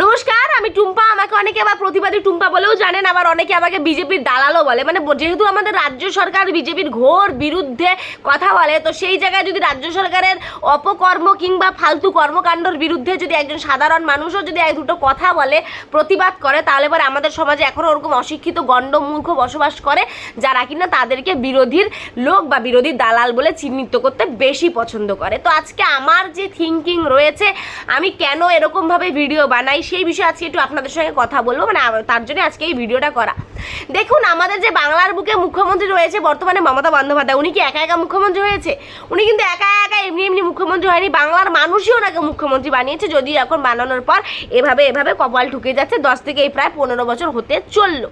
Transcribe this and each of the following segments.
নমস্কার আমি টুম্পা, আমাকে অনেকে আবার প্রতিবাদী টুম্পা বলেও জানেন, আবার অনেকে আমাকে বিজেপির দালালও বলে। মানে যেহেতু আমাদের রাজ্য সরকার বিজেপির ঘোর বিরুদ্ধে কথা বলে, তো সেই জায়গায় যদি রাজ্য সরকারের অপকর্ম কিংবা ফালতু কর্মকাণ্ডর বিরুদ্ধে যদি একজন সাধারণ মানুষও যদি এক দুটো কথা বলে, প্রতিবাদ করে, তাহলে পরে আমাদের সমাজে এখনও ওরকম অশিক্ষিত গণ্ডমূর্খ বসবাস করে, যারা কিনা তাদেরকে বিরোধীর লোক বা বিরোধী দালাল বলে চিহ্নিত করতে বেশি পছন্দ করে। তো আজকে আমার যে থিঙ্কিং রয়েছে, আমি কেন এরকমভাবে ভিডিও বানাই, সেই বিষয়ে আজকে একটু আপনাদের সঙ্গে কথা বলব মানে তার জন্য আজকে এই ভিডিওটা করা। দেখুন, আমাদের যে বাংলার বুকে মুখ্যমন্ত্রী রয়েছে বর্তমানে মমতা বন্দ্যোপাধ্যায়, উনি কি একা একা মুখ্যমন্ত্রী হয়েছে? উনি কিন্তু একা একা এমনি এমনি মুখ্যমন্ত্রী হয়নি, বাংলার মানুষই ওনাকে মুখ্যমন্ত্রী বানিয়েছে যদি এখন বানানোর পর এভাবে এভাবে কপাল ঠুকে যাচ্ছে, দশ থেকে এই প্রায় পনেরো বছর হতে চলল।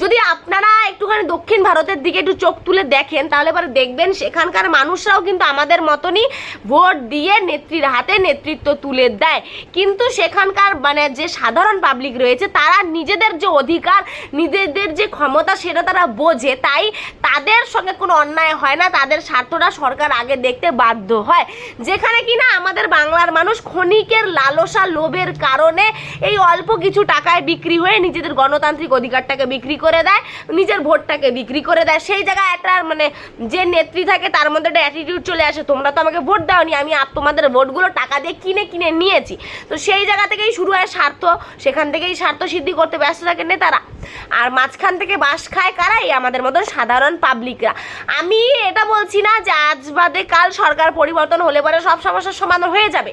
যদি আপনারা একটুখানি দক্ষিণ ভারতের দিকে একটু চোখ তুলে দেখেন, তাহলে এবার দেখবেন সেখানকার মানুষরাও কিন্তু আমাদের মতনই ভোট দিয়ে নেত্রীর হাতে নেতৃত্ব তুলে দেয়। কিন্তু সেখানকার মানে যে সাধারণ পাবলিক রয়েছে, তারা নিজেদের যে অধিকার, নিজেদের যে ক্ষমতা সেটা তারা বোঝে, তাই তাদের সঙ্গে কোনো অন্যায় হয় না, তাদের স্বার্থটা সরকার আগে দেখতে বাধ্য হয়। যেখানে কিনা আমাদের বাংলার মানুষ ক্ষণিকের লালসা লোভের কারণে এই অল্প কিছু টাকায় বিক্রি হয়ে নিজেদের গণতান্ত্রিক অধিকারটাকে বিক্রি করে দেয়, নিজের ভোটটাকে বিক্রি করে দেয়। সেই জায়গায় একটা মানে যে নেত্রী থাকে তার মধ্যে একটা অ্যাটিটিউড চলে আসে, তোমরা তো আমাকে ভোট দাওনি, আমি তোমাদের ভোটগুলো টাকা দিয়ে কিনে কিনে নিয়েছি। তো সেই জায়গা থেকেই শুরু হয় স্বার্থ, সেখান থেকেই স্বার্থ সিদ্ধি করতে ব্যস্ত থাকে নেতারা। আর মাঝখান থেকে বাস খায় কারাই আমাদের মতন সাধারণ পাবলিকরা আমি এটা বলছি না যে আজ বাদে কাল সরকার পরিবর্তন হলে পরে সব সমস্যার সমাধান হয়ে যাবে।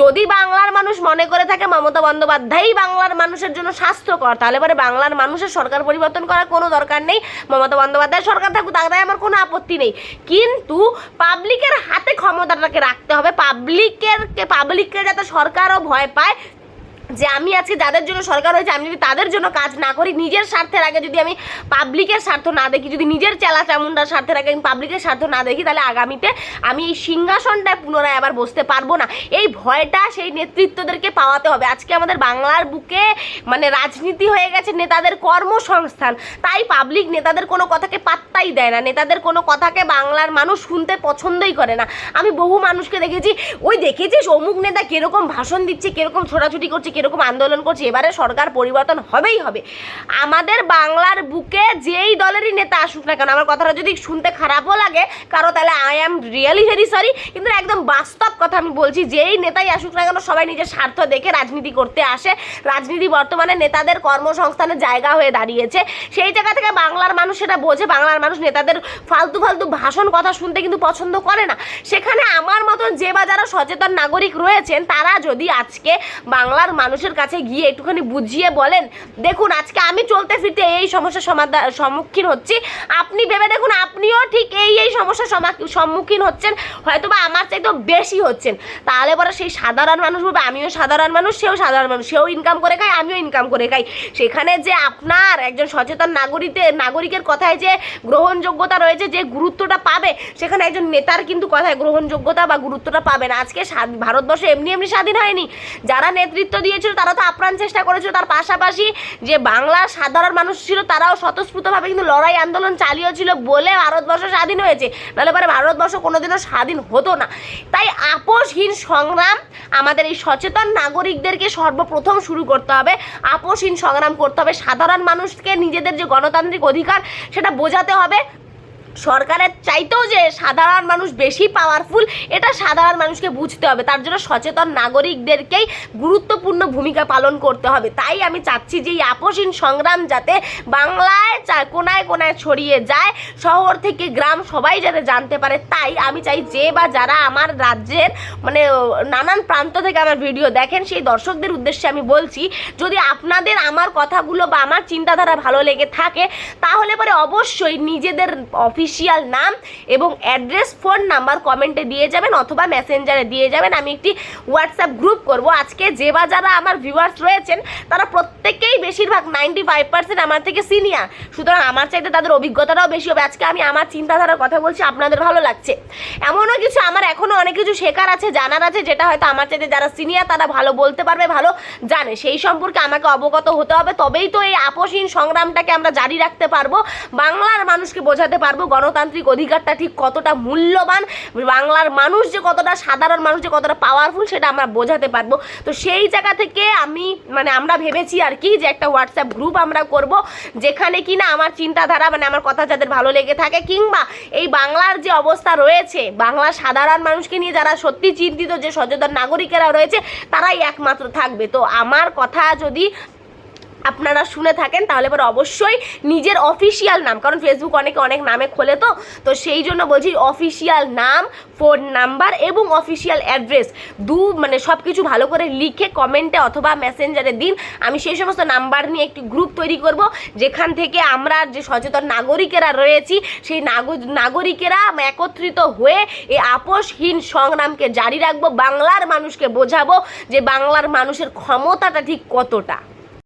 যদি বাংলার মানুষ মনে করে থাকে মমতা বন্দ্যোপাধ্যায়ই বাংলার মানুষের জন্য স্বাস্থ্যকর, তাহলে পরে বাংলার মানুষের সরকার পরিবর্তন করার কোনো দরকার নেই। মমতা বন্দ্যোপাধ্যায় সরকার থাকুক তাদের আমার কোনো আপত্তি নেই। কিন্তু পাবলিকের হাতে ক্ষমতাটাকে রাখতে হবে। পাবলিকের পাবলিককে যাতে সরকারও ভয় পায় যে আমি আজকে যাদের জন্য সরকার হয়েছে, আমি যদি তাদের জন্য কাজ না করি, নিজের স্বার্থের আগে যদি আমি পাবলিকের স্বার্থ না দেখি, যদি নিজের চেলা চামুন্ডার স্বার্থের আগে আমি পাবলিকের স্বার্থ না দেখি, তাহলে আগামীতে আমি এই সিংহাসনটায় পুনরায় আবার বসতে পারব না। এই ভয়টা সেই নেতৃত্বদেরকে পাওয়াতে হবে। আজকে আমাদের বাংলার বুকে মানে রাজনীতি হয়ে গেছে নেতাদের কর্মসংস্থান। তাই পাবলিক নেতাদের কোনো কথাকে পাত্তাই দেয় না। নেতাদের কোনো কথাকে বাংলার মানুষ শুনতে পছন্দই করে না। আমি বহু মানুষকে দেখেছি, ওই দেখেছিস অমুক নেতা কীরকম ভাষণ দিচ্ছে, কীরকম ছোটাছুটি করছে কীরকম আন্দোলন করছে, এবারে সরকার পরিবর্তন হবেই হবে। আমাদের বাংলার বুকে যেই দলেরই নেতা আসুক না কেন, আমার কথাটা যদি শুনতে খারাপও লাগে কারও তাহলে I am really very sorry কিন্তু একদম বাস্তব কথা আমি বলছি, যেই নেতাই আসুক না কেন, সবাই নিজের স্বার্থ দেখে রাজনীতি করতে আসে। রাজনীতি বর্তমানে নেতাদের কর্মসংস্থানের জায়গা হয়ে দাঁড়িয়েছে। সেই জায়গা থেকে বাংলার মানুষ সেটা বোঝে, বাংলার মানুষ নেতাদের ফালতু ফালতু ভাষণ কথা শুনতে কিন্তু পছন্দ করে না। সেখানে আমার মতন যে বা যারা সচেতন নাগরিক রয়েছেন, তারা যদি আজকে বাংলার মানুষের কাছে গিয়ে একটুখানি বুঝিয়ে বলেন। দেখুন, আজকে আমি চলতে ফিরতে এই সমস্যার সমাধান সম্মুখীন হচ্ছি। আপনি ভেবে দেখুন, আপনিও ঠিক এই এই সমস্যার সম্মুখীন হচ্ছেন হয়তো বা আমার চাইতেও বেশি হচ্ছেন। তাহলে পরে সেই সাধারণ মানুষ বলবে, আমিও সাধারণ মানুষ, সেও সাধারণ মানুষ, সেও ইনকাম করে খায়, আমিও ইনকাম করে খাই। সেখানে যে আপনার একজন সচেতন নাগরিকে নাগরিকের কথায় যে গ্রহণযোগ্যতা রয়েছে, যে গুরুত্বটা পাবে, সেখানে একজন নেতার কিন্তু কথায় গ্রহণযোগ্যতা বা গুরুত্বটা পাবে না। আজকে ভারতবর্ষ এমনি এমনি স্বাধীন হয়নি। যারা নেতৃত্ব দিয়েছিল তারা তো আপ্রাণ চেষ্টা করেছিল। তার পাশাপাশি যে বাংলার সাধারণ মানুষ ছিল, তারাও স্বতঃস্ফূর্তভাবে কিন্তু লড়াই আন্দোলন চালিয়েছিল বলে ভারতবর্ষ স্বাধীন হয়েছে। নাহলে পরে ভারতবর্ষ কোনোদিনও স্বাধীন হতো না। তাই আপোষহীন সংগ্রাম আমাদের এই সচেতন নাগরিকদেরকে সর্বপ্রথম শুরু করতে হবে। আপোষহীন সংগ্রাম করতে হবে। সাধারণ মানুষকে নিজেদের যে গণতান্ত্রিক অধিকার, সেটা বোঝাতে হবে। সরকারের চাইতেও যে সাধারণ মানুষ বেশি পাওয়ারফুল এটা সাধারণ মানুষকে বুঝতে হবে। তার জন্য সচেতন নাগরিকদেরকেই গুরুত্বপূর্ণ ভূমিকা পালন করতে হবে। তাই আমি চাচ্ছি যে এই আপোষহীন সংগ্রাম যাতে বাংলায় চা- কোনায় কোনায় ছড়িয়ে যায়, শহর থেকে গ্রাম সবাই যাতে জানতে পারে, তাই আমি চাই যে বা যারা আমার রাজ্যের মানে নানান প্রান্ত থেকে আমার ভিডিও দেখেন, সেই দর্শকদের উদ্দেশ্যে আমি বলছি, যদি আপনাদের আমার কথাগুলো বা আমার চিন্তাধারা ভালো লেগে থাকে, তাহলে পরে অবশ্যই নিজেদের অফিসিয়াল নাম এবং অ্যাড্রেস ফোন নাম্বার কমেন্টে দিয়ে যাবেন অথবা মেসেঞ্জারে দিয়ে যাবেন। আমি একটি হোয়াটসঅ্যাপ গ্রুপ করব। আজকে যে বা যারা আমার ভিউয়ার্স রয়েছেন, তারা প্রত্যেকেই বেশিরভাগ নাইনটি ফাইভ পার্সেন্ট আমার থেকে সিনিয়র সুতরাং আমার চাইতে তাদের অভিজ্ঞতাটাও বেশি হবে। আজকে আমি আমার চিন্তাধারার কথা বলছি, আপনাদের ভালো লাগছে। এমনও কিছু, আমার এখনও অনেক কিছু শেখার আছে, জানার আছে, যেটা হয়তো আমার চাইতে যারা সিনিয়র তারা ভালো বলতে পারবে, ভালো জানে। সেই সম্পর্কে আমাকে অবগত হতে হবে। তবেই তো এই আপোষহীন সংগ্রামটাকে আমরা জারি রাখতে পারব, বাংলার মানুষকে বোঝাতে পারব গণতান্ত্রিক অধিকারটা ঠিক কতটা মূল্যবান, বাংলার মানুষ যে কতটা সাধারণ মানুষ যে কতটা পাওয়ারফুল সেটা আমরা বোঝাতে পারব। তো সেই জায়গা থেকে আমি মানে আমরা ভেবেছি আর কি যে একটা হোয়াটসঅ্যাপ গ্রুপ আমরা করব, যেখানে কি না আমার চিন্তাধারা মানে আমার কথা যাদের ভালো লেগে থাকে, কিংবা এই বাংলার যে অবস্থা রয়েছে, বাংলার সাধারণ মানুষকে নিয়ে যারা সত্যি চিন্তিত যে সচেতন নাগরিকেরা রয়েছে, তারাই একমাত্র থাকবে। তো আমার কথা যদি আপনারা শুনে থাকেন, তাহলে পরে অবশ্যই নিজের অফিসিয়াল নাম, কারণ ফেসবুক অনেকে অনেক নামে খোলে তো তো সেই জন্য বলছি অফিসিয়াল নাম ফোন নাম্বার এবং অফিসিয়াল অ্যাড্রেস দু মানে সব কিছু ভালো করে লিখে কমেন্টে অথবা মেসেঞ্জারে দিন। আমি সেই সমস্ত নাম্বার নিয়ে একটি গ্রুপ তৈরি করব, যেখান থেকে আমরা যে সচেতন নাগরিকেরা রয়েছি, সেই নাগ- নাগরিকেরা একত্রিত হয়ে এই আপোষহীন সংগ্রামকে জারি রাখব, বাংলার মানুষকে বোঝাবো যে বাংলার মানুষের ক্ষমতাটা ঠিক কতটা।